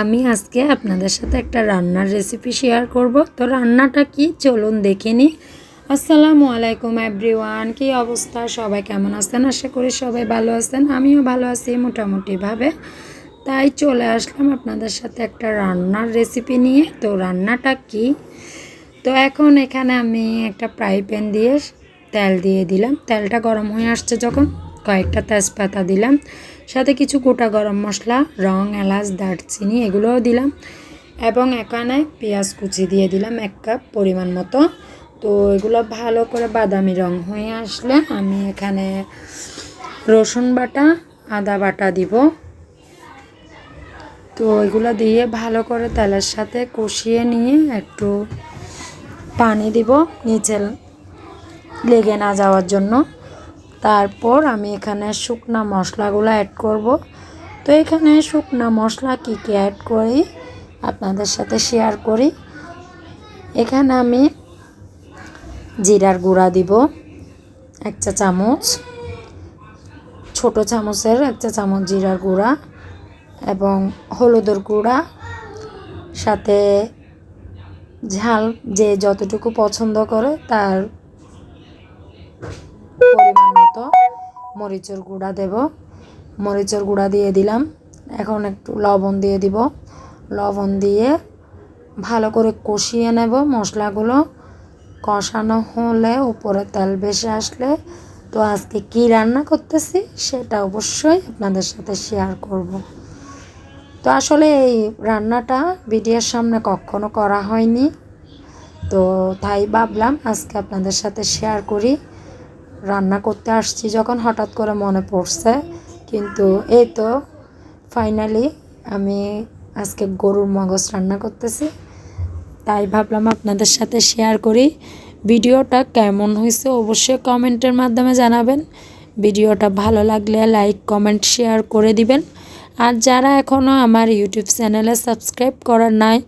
আমি আজকে আপনাদের সাথে একটা রান্নার রেসিপি শেয়ার করব। তো রান্নাটা কি? চলুন দেখে নিই। আসসালামু আলাইকুম এভরিওয়ান কি অবস্থা? সবাই কেমন আছেন? আশা করি সবাই ভালো আছেন। আমিও ভালো আছি মোটামুটিভাবে। তাই চলে আসলাম আপনাদের সাথে একটা রান্নার রেসিপি নিয়ে। তো রান্নাটা কি? তো এখন এখানে আমি একটা ফ্রাই প্যান দিয়ে তেল দিয়ে দিলাম। তেলটা গরম হয়ে আসছে যখন। কয়েকটা তেজপাতা দিলাম। সাথে কিছু গোটা গরম মশলা, রং, এলাচ, দারচিনি, এগুলোও দিলাম এবং এখানে পেঁয়াজ কুচি দিয়ে দিলাম এক কাপ পরিমাণ মতো। তো এগুলো ভালো করে বাদামি রং হয়ে আসলে আমি এখানে রসুন বাটা, আদা বাটা দিব। তো এগুলো দিয়ে ভালো করে তেলের সাথে কষিয়ে নিয়ে একটু পানি দিব, নিচে লেগে না যাওয়ার জন্য। তারপর আমি এখানে শুকনা মশলাগুলো অ্যাড করব। তো এখানে শুকনা মশলা কী কী অ্যাড করি? আপনাদের সাথে শেয়ার করি। এখানে আমি জিরার গুঁড়া দিব, এক চা চামচ, ছোট চামচের এক চা চামচ জিরার গুঁড়া এবং হলুদের গুঁড়া, সাথে ঝাল যে যতটুকু পছন্দ করে তার পরিমাণ মতো মরিচের গুঁড়া দেব। মরিচের গুঁড়া দিয়ে দিলাম। এখন একটু লবণ দিয়ে দিব। লবণ দিয়ে ভালো করে কষিয়ে নেব মশলাগুলো। কষানো হলে উপরে তেল বেশি আসলে তো আজকে কি রান্না করতেছি সেটা অবশ্যই আপনাদের সাথে শেয়ার করব। তো আসলে এই রান্নাটা ভিডিওর সামনে কখনো করা হয়নি। তো তাই ভাবলাম আজকে আপনাদের সাথে শেয়ার করি। রান্না করতে আসছি যখন হঠাৎ করে মনে পড়ছে। কিন্তু এই তো ফাইনালি আমি আজকে গরুর মগজ রান্না করতেছি। তাই ভাবলাম আপনাদের সাথে শেয়ার করি। ভিডিওটা কেমন হয়েছে অবশ্যই কমেন্টের মাধ্যমে জানাবেন। ভিডিওটা ভালো লাগলে লাইক কমেন্ট শেয়ার করে দিবেন। আর যারা এখনও আমার ইউটিউব চ্যানেলে সাবস্ক্রাইব করার নাই,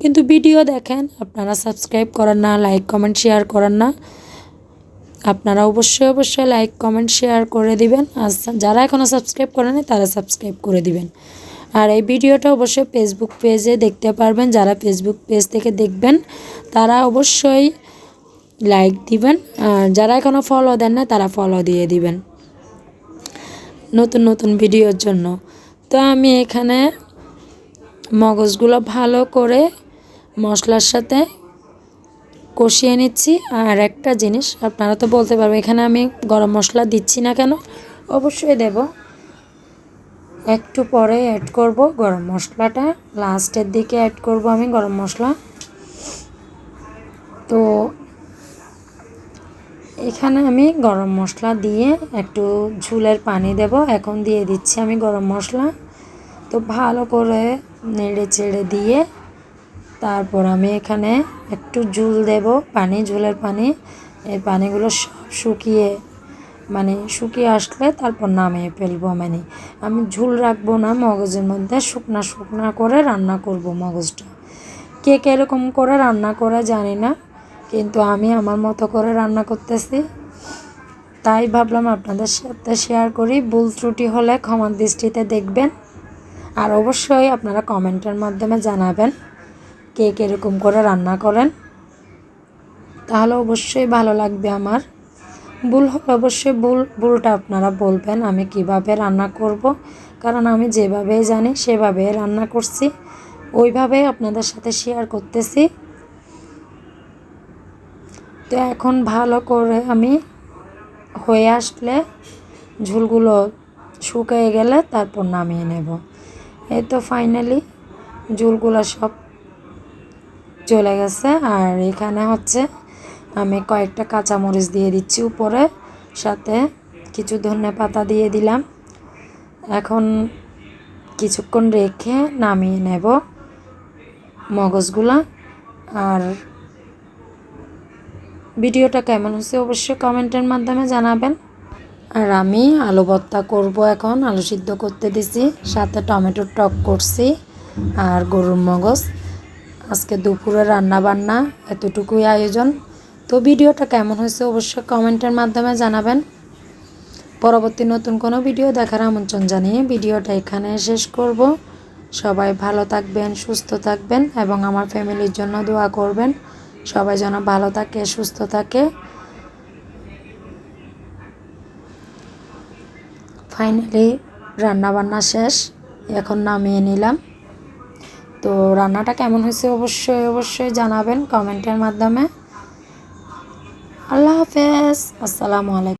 কিন্তু ভিডিও দেখেন, আপনারা সাবস্ক্রাইব করার না লাইক কমেন্ট শেয়ার করার না। আপনারা অবশ্যই অবশ্যই লাইক কমেন্ট শেয়ার করে দিবেন। আর যারা এখনও সাবস্ক্রাইব করেনি, তারা সাবস্ক্রাইব করে দিবেন। আর এই ভিডিওটা অবশ্যই ফেসবুক পেজে দেখতে পারবেন। যারা ফেসবুক পেজ থেকে দেখবেন, তারা অবশ্যই লাইক দিবেন। আর যারা এখনও ফলো দেন না, তারা ফলো দিয়ে দিবেন। নতুন নতুন ভিডিওর জন্য। তো আমি এখানে মগজগুলো ভালো করে মশলার সাথে কষিয়ে নিচ্ছি। আর একটা জিনিস, আপনারা তো বলতে পারবেন, এখানে আমি গরম মশলা দিচ্ছি না কেন? অবশ্যই দেব। একটু পরে অ্যাড করব গরম মশলাটা। লাস্টের দিকে অ্যাড করব আমি গরম মশলা। তো এখানে আমি গরম মশলা দিয়ে একটু ঝুলের পানি দেব। এখন দিয়ে দিচ্ছি আমি গরম মশলা। তো ভালো করে নেড়ে চেড়ে দিয়ে তারপর আমি এখানে একটু ঝুল দেব, পানি ঝুলের পানি। এই পানিগুলো সব শুকিয়ে মানে শুকিয়ে আসলে তারপর নামিয়ে ফেলব মানে আমি ঝুল রাখব না মগজের মধ্যে, শুকনা শুকনা করে রান্না করব মগজটা। কে কীরকম করে রান্না করে জানি না, কিন্তু আমি আমার মতো করে রান্না করতেছি। তাই ভাবলাম আপনাদের সাথে শেয়ার করি। ভুল ত্রুটি হলে ক্ষমার দৃষ্টিতে দেখবেন। আর অবশ্যই আপনারা কমেন্টের মাধ্যমে জানাবেন। কে কীরকম করে রান্না করেন, তাহলে অবশ্যই ভালো লাগবে আমার। ভুল হলে অবশ্যই ভুল, ভুলটা আপনারা বলবেন, আমি কীভাবে রান্না করব, কারণ আমি যেভাবে জানি সেভাবে রান্না করছি ওইভাবে আপনাদের সাথে শেয়ার করতেছি। তো এখন ভালো করে আমি হয়ে আসলে ঝুলগুলো শুকিয়ে গেলে তারপর নামিয়ে নেব। এই তো ফাইনালি ঝুলগুলো সব চলে গেছে। আর এখানে হচ্ছে আমি কয়েকটা কাঁচামরিচ দিয়ে দিচ্ছি উপরে, সাথে কিছু ধনে পাতা দিয়ে দিলাম। এখন কিছুক্ষণ রেখে নামিয়ে নেব মগজগুলা। আর ভিডিওটা কেমন হচ্ছে অবশ্যই কমেন্টের মাধ্যমে জানাবেন। আর আমি আলু ভর্তা করব এখন, আলু সিদ্ধ করতে দিছি, সাথে টমেটোর টক করছি, আর গরুর মগজ। আজকে দুপুরে রান্না বান্না এতটুকুই আয়োজন। তো ভিডিওটা কেমন হয়েছে অবশ্যই কমেন্টের মাধ্যমে জানাবেন। পরবর্তী নতুন কোনো ভিডিও দেখার আমন্ত্রণ জানিয়ে ভিডিওটা এখানে শেষ করব। সবাই ভালো থাকবেন, সুস্থ থাকবেন এবং আমার ফ্যামিলির জন্য দোয়া করবেন। সবাই যেন ভালো থাকে, সুস্থ থাকে। ফাইনালি রান্নাবান্না শেষ। এখন নামিয়ে নিলাম। তো রান্নাটা কেমন হয়েছে অবশ্যই অবশ্যই জানাবেন কমেন্টের মাধ্যমে। আল্লাহ হাফেজ। আসসালামু আলাইকুম।